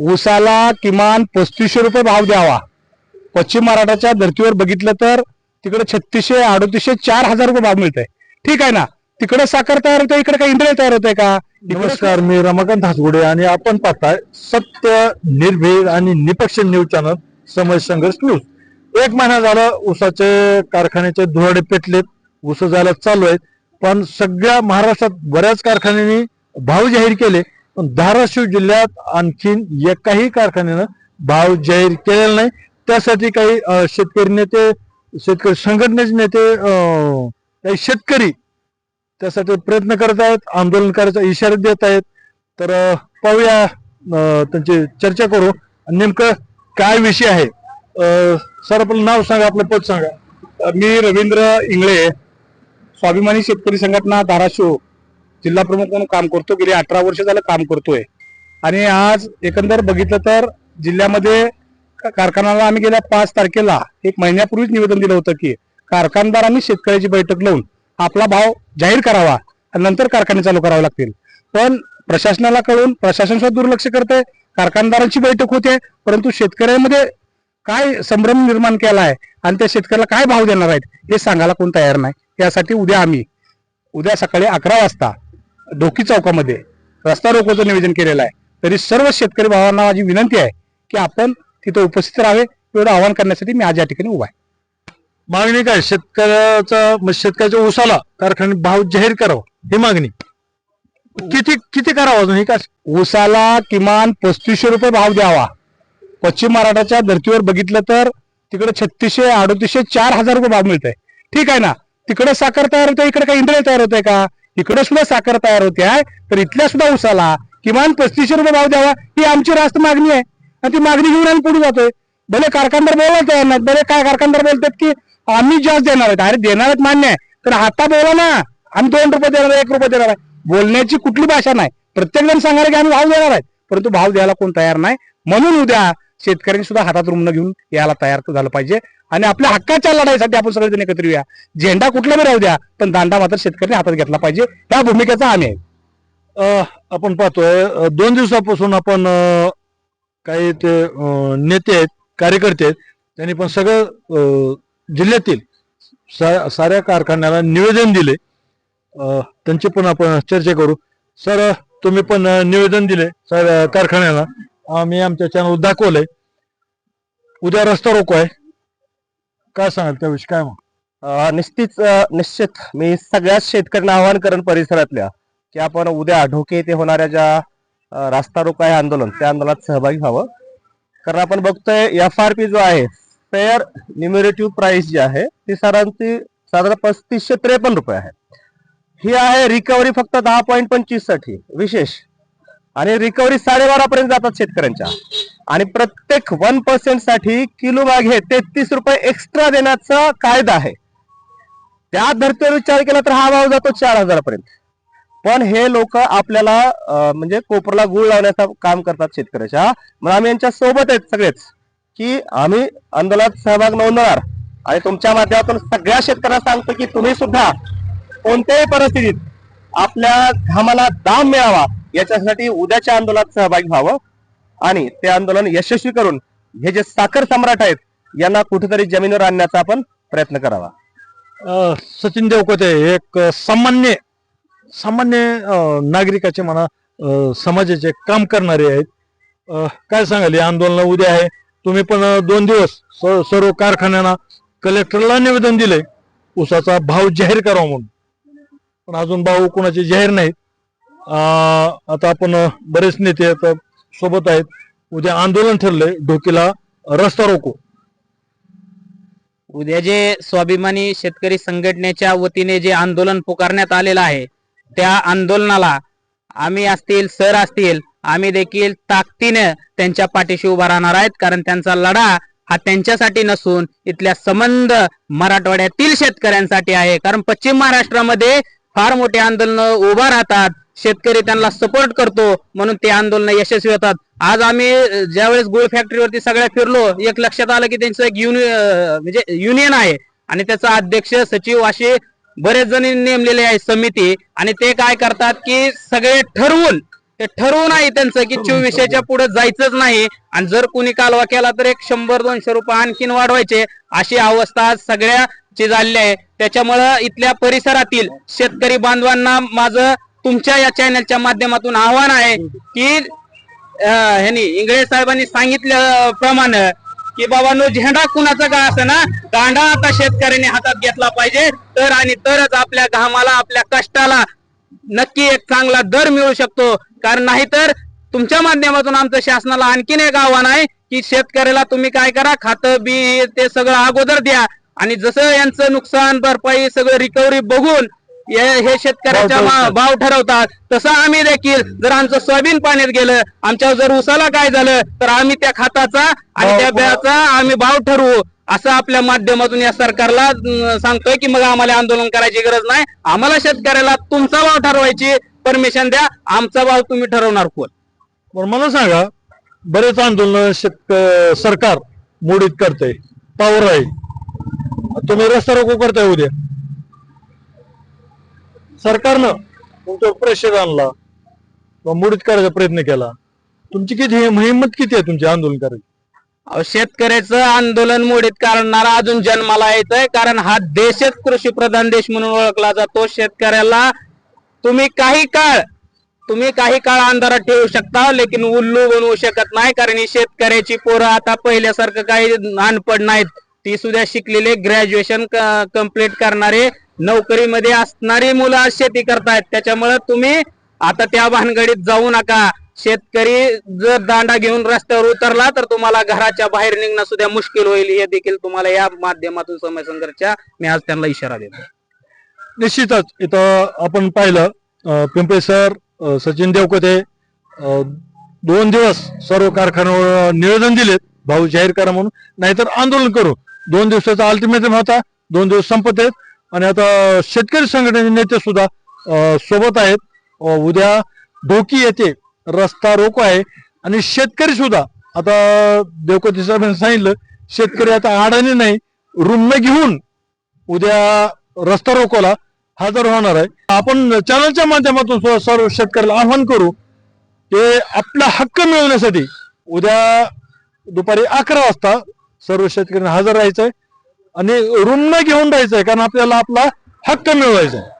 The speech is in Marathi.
ऊसाला किमान पस्तीसशे रुपये भाव द्यावा. पश्चिम महाराष्ट्राच्या धर्तीवर बघितलं तर तिकडे छत्तीसशे अडतीसशे चार हजार रुपये भाव मिळतंय. ठीक आहे ना? तिकडे साखर तयार होते इकडे काय इंद्रिय तयार होते का? नमस्कार मी रमाकांत हासगुडे आणि आपण पाहताय सत्य निर्भीड आणि निपक्ष न्यूज चॅनल समज संघर्ष न्यूज. एक महिना झाला ऊसाचे कारखान्याचे धुराडे पेटलेत ऊस जायला चालू आहेत पण सगळ्या महाराष्ट्रात बऱ्याच कारखान्यांनी भाव जाहीर केले. पण धाराशिव जिल्ह्यात आणखीन एकाही कारखान्यानं भाव जाहीर केलेला नाही. त्यासाठी काही शेतकरी नेते शेतकरी संघटनेचे नेते काही शेतकरी त्यासाठी प्रयत्न करत आहेत आंदोलन करायचा इशारा देत आहेत. तर पाहूया त्यांची चर्चा करू. आणि नेमकं काय विषय आहे? सर आपलं नाव सांगा आपलं पद सांगा. मी रवींद्र इंगळे स्वाभिमानी शेतकरी संघटना धाराशिव. जिल्हा प्रमुख म्हणून काम करतो. गेली अठरा वर्ष झालं काम करतोय. आणि आज एकंदर बघितलं तर जिल्ह्यामध्ये कारखान्याला आम्ही गेल्या पाच तारखेला एक महिन्यापूर्वीच निवेदन दिलं होतं की कारखानदारांनी शेतकऱ्याची बैठक लावून आपला भाव जाहीर करावा आणि नंतर कारखाने चालू करावे लागतील. पण प्रशासनाला कळून प्रशासन सुद्धा दुर्लक्ष करते कारखानदारांची बैठक होते परंतु शेतकऱ्यांमध्ये काय संभ्रम निर्माण केला आहे आणि त्या शेतकऱ्याला काय भाव देणार आहेत हे सांगायला कोण तयार नाही. यासाठी उद्या आम्ही उद्या सकाळी अकरा वाजता ढोकी चौकामध्ये रस्ता रोकोचं नियोजन केलेलं आहे. तरी सर्व शेतकरी भावांना माझी विनंती आहे की आपण तिथं उपस्थित राहावे एवढं आवाहन करण्यासाठी मी आज या ठिकाणी उभा आहे. मागणी काय? शेतकऱ्याचा म्हणजे शेतकऱ्याच्या ऊसाला कारखान्यात भाव जाहीर करावा ही मागणी. किती किती करावं अजून ही काय ऊसाला किमान पस्तीसशे रुपये भाव द्यावा. पश्चिम महाराष्ट्राच्या धर्तीवर बघितलं तर तिकडे छत्तीसशे अडतीसशे चार हजार रुपये भाव मिळतंय. ठीक आहे ना? तिकडे साखर तयार होते इकडे काय इंद्रिय तयार होते का? इकडे सुद्धा साखर तयार होते आहे तर इथल्या सुद्धा उसाला किमान पस्तीसशे रुपये भाव द्यावा ही आमची रास्त मागणी आहे. आणि ती मागणी घेऊन आम्ही पुढे जातोय. भले कारखानदार बोलायला तयार नाहीत भले काय कारखानदार बोलतात की आम्ही जास्त देणार आहेत. अरे देणार आहेत मान्य आहे. तर आता बोला ना आम्ही दोन रुपये देणार आहे एक रुपये देणार आहे. बोलण्याची कुठली भाषा नाही. प्रत्येक जण सांगणार की आम्ही भाव देणार आहेत परंतु भाव द्यायला कोण तयार नाही. म्हणून उद्या शेतकऱ्यांनी सुद्धा हातात रुमणं घेऊन यायला तयार झालं पाहिजे. आणि आपल्या हक्काच्या लढाईसाठी आपण सगळेजण एकत्र येऊया. झेंडा कुठला बी राहू द्या पण दांडा मात्र शेतकऱ्यांनी हातात घेतला पाहिजे. या भूमिकेचा आम्ही आहे. आपण पाहतोय दोन दिवसापासून आपण काही ते नेते आहेत कार्यकर्ते आहेत त्यांनी पण सगळं जिल्ह्यातील सा- साऱ्या कारखान्याला निवेदन दिले. त्यांची पण आपण चर्चा करू. सर तुम्ही पण निवेदन दिले साऱ्या कारखान्याला. आम्ही आमच्या चॅनल दाखवलंय. उद्या रस्ता रोको आहे. काय सांगाल त्याविषयी? काय मग? निश्चित निश्चित. मी सगळ्याच शेतकऱ्यांना आवाहन करेन परिसरातल्या की आपण उद्या ढोके येथे होणाऱ्या ज्या रास्ता रोको आहे आंदोलन त्या आंदोलनात सहभागी व्हावं. कारण आपण बघतोय एफ आर पी जो आहे फेअर न्युमेरेटिव्ह प्राइस जी आहे ती साधारणती साधारण पस्तीसशे त्रेपन्न रुपये आहे. ही आहे रिकव्हरी फक्त दहा पॉईंट पंचवीससाठी विशेष. आणि रिकव्हरी साडेबारा पर्यंत जातात शेतकऱ्यांच्या. आणि प्रत्येक वन पर्सेंटसाठी किलो मागे तेहतीस रुपये एक्स्ट्रा देण्याचा कायदा आहे. त्या धर्तीवर विचार केला तर हा भाव जातो चार हजारापर्यंत पण हे लोक आपल्याला म्हणजे कोपरला गुळ लावण्याचं काम करतात शेतकऱ्याच्या. मग आम्ही यांच्या सोबत आहेत सगळेच की आम्ही आंदोलनात सहभाग नोंदवणार. आणि तुमच्या माध्यमातून सगळ्या शेतकऱ्यांना सांगतो की तुम्ही सुद्धा कोणत्याही परिस्थितीत आपल्या घामाला दाम मिळावा. याच्यासाठी उद्याच्या आंदोलनात सहभागी व्हावं आणि ते आंदोलन यशस्वी करून हे जे साखर सम्राट आहेत यांना कुठेतरी जमिनीवर आणण्याचा आपण प्रयत्न करावा. सचिन देवकोते एक सामान्य सामान्य नागरिकाचे म्हणा समाजाचे काम करणारे आहेत. काय सांगाल हे आंदोलन उद्या आहे. तुम्ही पण दोन दिवस सर्व कारखान्यांना कलेक्टरला निवेदन दिले उसाचा भाव जाहीर करावा म्हणून. पण अजून भाव कोणाचे जाहीर नाहीत. आता आपण बरेच नेते आता सोबत आहेत. उद्या आंदोलन ठरलंय ढोकीला रस्ता रोको. उद्या जे स्वाभिमानी शेतकरी संघटनेच्या वतीने जे आंदोलन पुकारण्यात आलेलं आहे त्या आंदोलनाला आम्ही असतील सर असतील आम्ही देखील ताकदीने त्यांच्या पाठीशी उभा राहणार आहेत. कारण त्यांचा लढा हा त्यांच्यासाठी नसून इथल्या संबंध मराठवाड्यातील शेतकऱ्यांसाठी आहे. कारण पश्चिम महाराष्ट्रामध्ये फार मोठे आंदोलन उभा राहतात. शेतकरी त्यांना सपोर्ट करतो म्हणून ते आंदोलन यशस्वी होतात. आज आम्ही ज्यावेळेस गुळ फॅक्टरीवरती सगळ्या फिरलो एक लक्षात आलं की त्यांचं एक युनि म्हणजे युनियन आहे. आणि त्याचा अध्यक्ष सचिव असे बरेच जण नेमलेले आहे समिती. आणि ते काय करतात की सगळे ठरवून हे ठरवून आहे त्यांचं की चोवीसशेच्या पुढे जायचंच नाही. आणि जर कुणी कालवा केला तर एक शंभर दोनशे रुपये आणखीन वाढवायचे. अशी अवस्था आज सगळ्याची झाली आहे. त्याच्यामुळं इथल्या परिसरातील शेतकरी बांधवांना माझं तुमच्या या चॅनलच्या माध्यमातून आव्हान आहे की अं, ह्यांनी इंगळे साहेबांनी सांगितल्याप्रमाणे की बाबांनो झेंडा कुणाचा का असं ना दांडा आता शेतकऱ्यांनी हातात घेतला पाहिजे. तर आणि तरच आपल्या घामाला आपल्या कष्टाला नक्की एक चांगला दर मिळू शकतो. कारण नाहीतर तुमच्या माध्यमातून आमचं शासनाला आणखीन एक आव्हान आहे की शेतकऱ्याला तुम्ही काय करा? खातं बी ते सगळं अगोदर द्या. आणि जसं यांचं नुकसान भरपाई सगळं रिकव्हरी बघून हे शेतकऱ्याच्या भाव ठरवतात. तसं आम्ही देखील जर आमचं सोयाबीन पाण्यात गेलं आमच्या जर उसाला काय झालं तर आम्ही त्या खाताचा आणि त्या बियाचा आम्ही भाव ठरवू. असं आपल्या माध्यमातून या सरकारला सांगतोय की मग आम्हाला आंदोलन करायची गरज नाही. आम्हाला शेतकऱ्याला तुमचा भाव ठरवायची परमिशन द्या. आमचा भाव तुम्ही ठरवणार कोण मला सांगा बरेच आंदोलन शेतक सरकार मोडीत करतंय. पावर आहे तुम्ही रस्ता रोको करताय उद्या. सरकारनं तुमच्यावर प्रेशर आणला. किंवा मुडीत करायचा प्रयत्न केला. तुमची किती हिंमत किती आहे तुमची आंदोलन करायची अहो, शेतकऱ्याचं आंदोलन मोडीत करणारा अजून जन्माला येतोय कारण हा देशच कृषी प्रधान देश म्हणून ओळखला जातो. शेतकऱ्याला तुम्ही काही काळ तुम्ही काही काळ अंधारात ठेवू शकता लेकिन उल्लू बनवू शकत नाही कारण ही शेतकऱ्याची पोरं आता पहिल्यासारखं काही अनपड नाहीत. ती सुद्धा शिकलेले ग्रॅज्युएशन कंप्लीट करणारे नोकरीमध्ये असणारी मुलं आज शेती करतायत. त्याच्यामुळे तुम्ही आता त्या भानगडीत जाऊ नका. शेतकरी जर दांडा घेऊन रस्त्यावर उतरला तर तुम्हाला घराच्या बाहेर निघणं सुद्धा मुश्किल होईल. हे देखील तुम्हाला या माध्यमातून समय संघर्षच्या मी आज त्यांना इशारा देतो. निश्चितच. इथं आपण पाहिलं पिंपळे सर सचिन देवकते दोन दिवस सर्व कारखान्यावर निवेदन दिलेत. भाऊ जाहीर करा म्हणून. नाहीतर आंदोलन करू. दोन दिवसाचा अल्टिमेटम होता. दोन दिवस संपत आहेत. आणि आता शेतकरी संघटनेचे नेते सुद्धा सोबत आहेत. उद्या ढोकी येथे रस्ता रोको आहे. आणि शेतकरी सुद्धा आता देवकती साहेबांनी सांगितलं शेतकरी आता आडाने नाही रूम घेऊन उद्या रस्ता रोकोला हजर होणार आहे. आपण चॅनलच्या माध्यमातून सर्व शेतकऱ्याला आव्हान करू ते आपला हक्क मिळवण्यासाठी उद्या दुपारी अकरा वाजता सर्व शेतकऱ्यांना हजर राहायचं आहे आणि रूम घेऊन राहायचंय कारण आपल्याला आपला हक्क मिळवायचा आहे